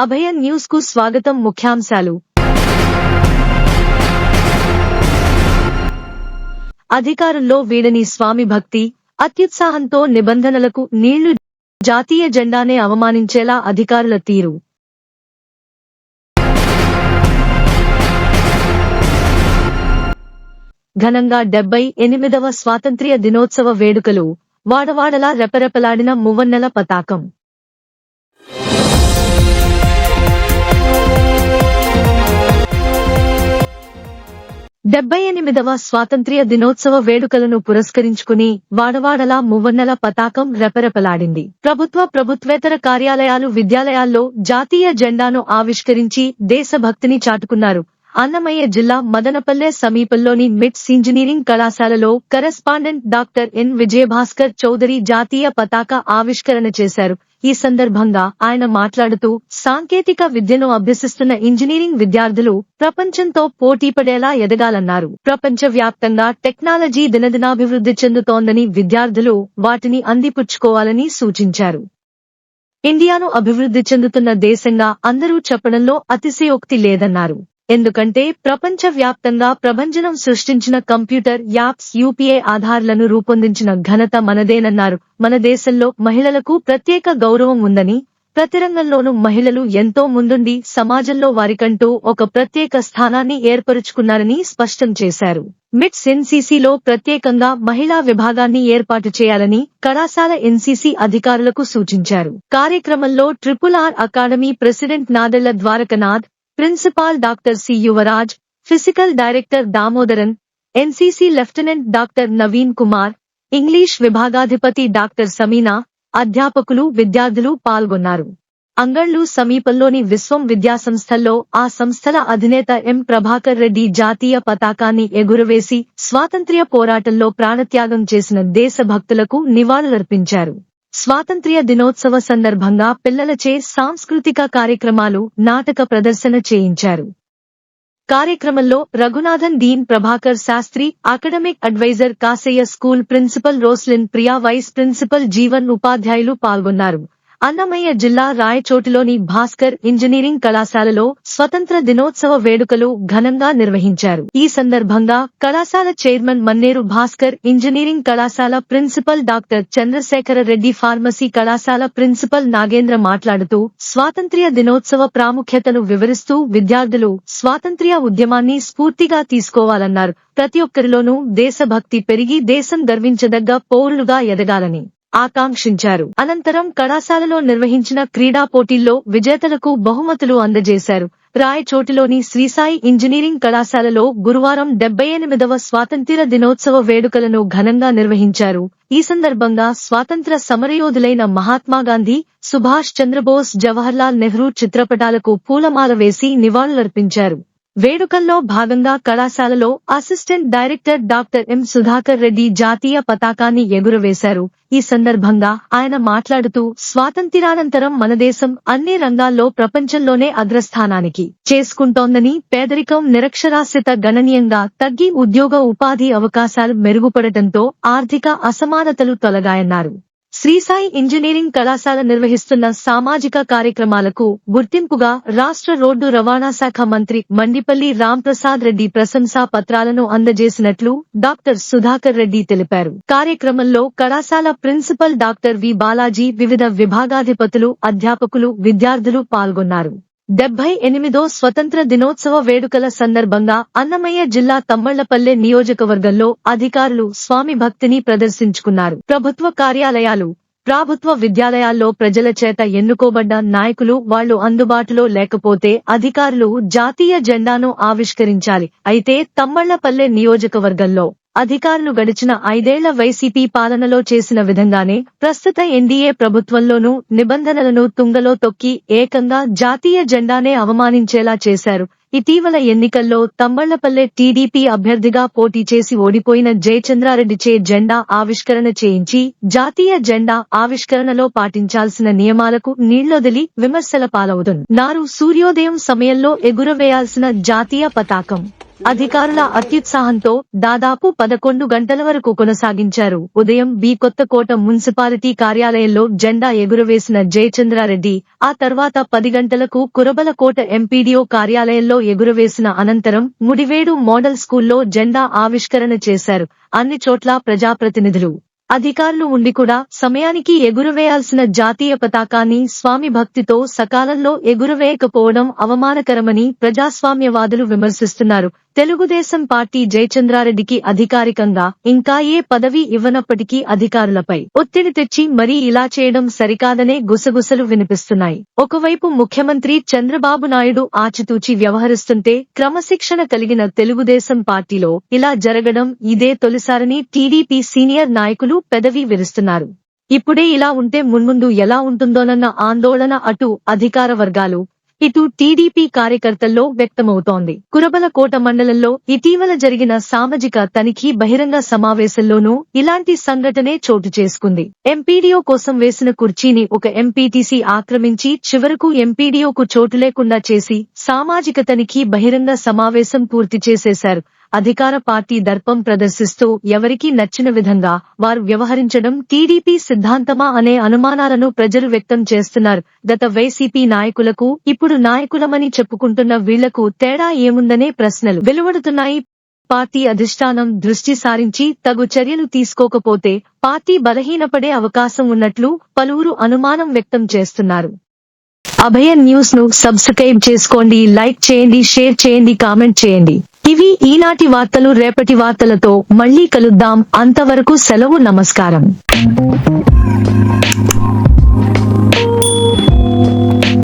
అభయ న్యూస్కు స్వాగతం ముఖ్యాంశాలు. అధికారంలో వీడని స్వామి భక్తి అత్యుత్సాహంతో నిబంధనలకు నీళ్ళు జాతీయ జెండానే అవమానించేలా అధికారుల తీరు. ఘనంగా డెబ్బై ఎనిమిదవ స్వాతంత్ర్య దినోత్సవ వేడుకలు వాడవాడలా రెపరెపలాడిన మువ్వన్నెల పతాకం. డెబ్బై ఎనిమిదవ స్వాతంత్ర్య దినోత్సవ వేడుకలను పురస్కరించుకుని వాడవాడలా మువ్వన్నెల పతాకం రెపరెపలాడింది. ప్రభుత్వ ప్రభుత్వేతర కార్యాలయాలు విద్యాలయాల్లో జాతీయ జెండాను ఆవిష్కరించి దేశభక్తిని చాటుకున్నారు. అన్నమయ్య జిల్లా మదనపల్లె సమీపంలోని మిట్స్ ఇంజనీరింగ్ కళాశాలలో correspondent doctor N. Vijayabhaskar Chowdary జాతీయ పతాక ఆవిష్కరణ చేశారు. ఈ సందర్భంగా ఆయన మాట్లాడుతూ సాంకేతిక విద్యను అభ్యసిస్తున్న ఇంజనీరింగ్ విద్యార్థులు ప్రపంచంతో పోటీపడేలా ఎదగాలన్నారు. ప్రపంచ వ్యాప్తంగా టెక్నాలజీ దినదినాభివృద్ధి చెందుతోందని విద్యార్థులు వాటిని అందిపుచ్చుకోవాలని సూచించారు. ఇండియాను అభివృద్ధి చెందుతున్న దేశంగా అందరూ చెప్పడంలో అతిశయోక్తి లేదన్నారు. ఎందుకంటే ప్రపంచ వ్యాప్తంగా ప్రభంజనం సృష్టించిన కంప్యూటర్ యాప్స్ యూపీఐ ఆధార్లను రూపొందించిన ఘనత మనదేనన్నారు. మన దేశంలో మహిళలకు ప్రత్యేక గౌరవం ఉందని ప్రతి రంగంలోనూ మహిళలు ఎంతో ముందుండి సమాజంలో వారికంటూ ఒక ప్రత్యేక స్థానాన్ని ఏర్పరుచుకున్నారని స్పష్టం చేశారు. మిట్స్ ఎన్సీసీలో ప్రత్యేకంగా మహిళా విభాగాన్ని ఏర్పాటు చేయాలని కళాశాల ఎన్సీసీ అధికారులకు సూచించారు. కార్యక్రమంలో triple R academy president Nadella Dwarakanath principal doctor C Yuvaraj physical director Damodaran NCC lieutenant doctor Naveen Kumar English విభాగాధిపతి doctor Sameena అధ్యాపకులు విద్యార్థులు పాల్గొన్నారు. అంగళ్ళు సమీపంలోని విశ్వం విద్యాసంస్థల్లో ఆ సంస్థల అధినేత ఎం. ప్రభాకర్ రెడ్డి జాతీయ పతాకాన్ని ఎగురవేసి స్వాతంత్ర్య పోరాటంలో ప్రాణత్యాగం చేసిన దేశభక్తులకు నివాళులర్పించారు. స్వాతంత్ర్య దినోత్సవ సందర్భంగా పిల్లలచే సాంస్కృతిక కార్యక్రమాలు నాటక ప్రదర్శన చేయించారు. కార్యక్రమంలో Raghunathan dean Prabhakar Sastri academic adviser Kasaiah school principal Roslin Priya vice principal Jeevan ఉపాధ్యాయులు పాల్గొన్నారు. అన్నమయ్య జిల్లా రాయచోటిలోని భాస్కర్ ఇంజనీరింగ్ కళాశాలలో స్వతంత్ర దినోత్సవ వేడుకలు ఘనంగా నిర్వహించారు. ఈ సందర్భంగా కళాశాల చైర్మన్ మన్నేరు భాస్కర్ ఇంజనీరింగ్ కళాశాల principal doctor Chandrasekhara Reddy pharmacy కళాశాల ప్రిన్సిపల్ నాగేంద్ర మాట్లాడుతూ స్వాతంత్ర్య దినోత్సవ ప్రాముఖ్యతను వివరిస్తూ విద్యార్థులు స్వాతంత్ర్య ఉద్యమాన్ని స్ఫూర్తిగా తీసుకోవాలన్నారు. ప్రతి ఒక్కరిలోనూ దేశభక్తి పెరిగి దేశం గర్వించదగ్గ పౌరులుగా ఎదగాలని ఆకాంక్షించారు. అనంతరం కళాశాలలో నిర్వహించిన క్రీడా పోటీల్లో విజేతలకు బహుమతులు అందజేశారు. రాయచోటిలోని శ్రీసాయి ఇంజనీరింగ్ కళాశాలలో గురువారం డెబ్బై ఎనిమిదవ స్వాతంత్ర దినోత్సవ వేడుకలను ఘనంగా నిర్వహించారు. ఈ సందర్భంగా స్వాతంత్ర సమరయోధులైన మహాత్మాగాంధీ సుభాష్ చంద్రబోస్ జవహర్లాల్ నెహ్రూ చిత్రపటాలకు పూలమాల వేసి నివాళులర్పించారు. వేడుకల్లో భాగంగా కళాశాలలో assistant director doctor M Sudhakar Reddy జాతీయ పతాకాన్ని ఎగురవేశారు. ఈ సందర్భంగా ఆయన మాట్లాడుతూ స్వాతంత్రానంతరం మన దేశం అన్ని రంగాల్లో ప్రపంచంలోనే అగ్రస్థానానికి చేసుకుంటోందని పేదరికం నిరక్షరాస్యత గణనీయంగా తగ్గి ఉద్యోగ ఉపాధి అవకాశాలు మెరుగుపడటంతో ఆర్థిక అసమానతలు తొలగాయన్నారు. శ్రీసాయి ఇంజనీరింగ్ కళాశాల నిర్వహిస్తున్న సామాజిక కార్యక్రమాలకు గుర్తింపుగా రాష్ట్ర రోడ్డు రవాణా శాఖ మంత్రి మండిపల్లి రాంప్రసాద్ రెడ్డి ప్రశంసా పత్రాలను అందజేసినట్లు డాక్టర్ సుధాకర్ రెడ్డి తెలిపారు. కార్యక్రమంలో కళాశాల ప్రిన్సిపల్ డాక్టర్ వి బాలాజీ వివిధ విభాగాధిపతులు అధ్యాపకులు విద్యార్థులు పాల్గొన్నారు. డెబ్బై ఎనిమిదో స్వతంత్ర దినోత్సవ వేడుకల సందర్భంగా అన్నమయ్య జిల్లా తమ్మళ్ళపల్లె నియోజకవర్గంలో అధికారులు స్వామి భక్తిని ప్రదర్శించుకున్నారు. ప్రభుత్వ కార్యాలయాలు ప్రభుత్వ విద్యాలయాల్లో ప్రజల చేత ఎన్నుకోబడ్డ నాయకులు వాళ్ళు అందుబాటులో లేకపోతే అధికారులు జాతీయ జెండాను ఆవిష్కరించాలి. అయితే తమ్మళ్ళపల్లె నియోజకవర్గంలో అధికారులు గడిచిన ఐదేళ్ళ వైసీపీ పాలనలో చేసిన విధంగానే ప్రస్తుత ఎన్డీఏ ప్రభుత్వంలోనూ నిబంధనలను తుంగలో తొక్కి ఏకంగా జాతీయ జెండానే అవమానించేలా చేశారు. ఇటీవల ఎన్నికల్లో తంబళ్ళపల్లె టీడీపీ అభ్యర్థిగా పోటీ చేసి ఓడిపోయిన జయచంద్రారెడ్డిచే జెండా ఆవిష్కరణ చేయించి జాతీయ జెండా ఆవిష్కరణలో పాటించాల్సిన నియమాలకు నీళ్ళొదిలి విమర్శల పాలవుతున్నారు సూర్యోదయం సమయంలో ఎగురవేయాల్సిన జాతీయ పతాకం. అధికారుల అత్యుత్సాహంతో దాదాపు పదకొండు గంటల వరకు కొనసాగించారు. ఉదయం బి కొత్తకోట మున్సిపాలిటీ కార్యాలయంలో జెండా ఎగురవేసిన జయచంద్రారెడ్డి ఆ తర్వాత పది గంటలకు కురబలకోట ఎంపీడీఓ కార్యాలయంలో ఎగురవేసిన అనంతరం ముడివేడు మోడల్ స్కూల్లో జెండా ఆవిష్కరణ చేశారు. అన్ని చోట్ల ప్రజాప్రతినిధులు. అధికారులు ఉండి కూడా సమయానికి ఎగురవేయాల్సిన జాతీయ పతాకాన్ని స్వామి భక్తితో సకాలంలో ఎగురవేయకపోవడం అవమానకరమని ప్రజాస్వామ్యవాదులు విమర్శిస్తున్నారు. తెలుగుదేశం పార్టీ జయచంద్రారెడ్డికి అధికారికంగా ఇంకా ఏ పదవి ఇవ్వనప్పటికీ అధికారులపై ఒత్తిడి తెచ్చి మరీ ఇలా చేయడం సరికాదనే గుసగుసలు వినిపిస్తున్నాయి. ఒకవైపు ముఖ్యమంత్రి చంద్రబాబు నాయుడు ఆచితూచి వ్యవహరిస్తుంటే క్రమశిక్షణ కలిగిన తెలుగుదేశం పార్టీలో ఇలా జరగడం ఇదే తొలిసారని టీడీపీ సీనియర్ నాయకులు పెదవి విరుస్తున్నారు. ఇప్పుడే ఇలా ఉంటే మున్ముందు ఎలా ఉంటుందోనన్న ఆందోళన అటు అధికార వర్గాలు ఇటు టీడీపీ కార్యకర్తల్లో వ్యక్తమవుతోంది. కురబలకోట మండలంలో ఇటీవల జరిగిన సామాజిక తనిఖీ బహిరంగ సమావేశంలోనూ ఇలాంటి సంఘటనే చోటు చేసుకుంది. ఎంపీడీఓ కోసం వేసిన కుర్చీని ఒక ఎంపీటీసీ ఆక్రమించి చివరకు ఎంపీడీఓకు చోటు లేకుండా చేసి సామాజిక తనిఖీ బహిరంగ సమావేశం పూర్తి చేసేశారు. అధికార పార్టీ దర్పం ప్రదర్శిస్తూ ఎవరికీ నచ్చిన విధంగా వారు వ్యవహరించడం టీడీపీ సిద్ధాంతమా అనే అనుమానాలను ప్రజలు వ్యక్తం చేస్తున్నారు. గత వైసీపీ నాయకులకు ఇప్పుడు నాయకులమని చెప్పుకుంటున్న వీళ్ళకు తేడా ఏముందనే ప్రశ్నలు వెలువడుతున్నాయి. పార్టీ అధిష్టానం దృష్టి సారించి తగు చర్యలు తీసుకోకపోతే పార్టీ బలహీనపడే అవకాశం ఉన్నట్లు పలువురు అనుమానం వ్యక్తం చేస్తున్నారు. అభయ న్యూస్ను సబ్స్క్రైబ్ చేసుకోండి లైక్ చేయండి షేర్ చేయండి కామెంట్ చేయండి. ఇవి ఈనాటి వార్తలు రేపటి వార్తలతో మళ్ళీ కలుద్దాం. అంతవరకు సెలవు నమస్కారం.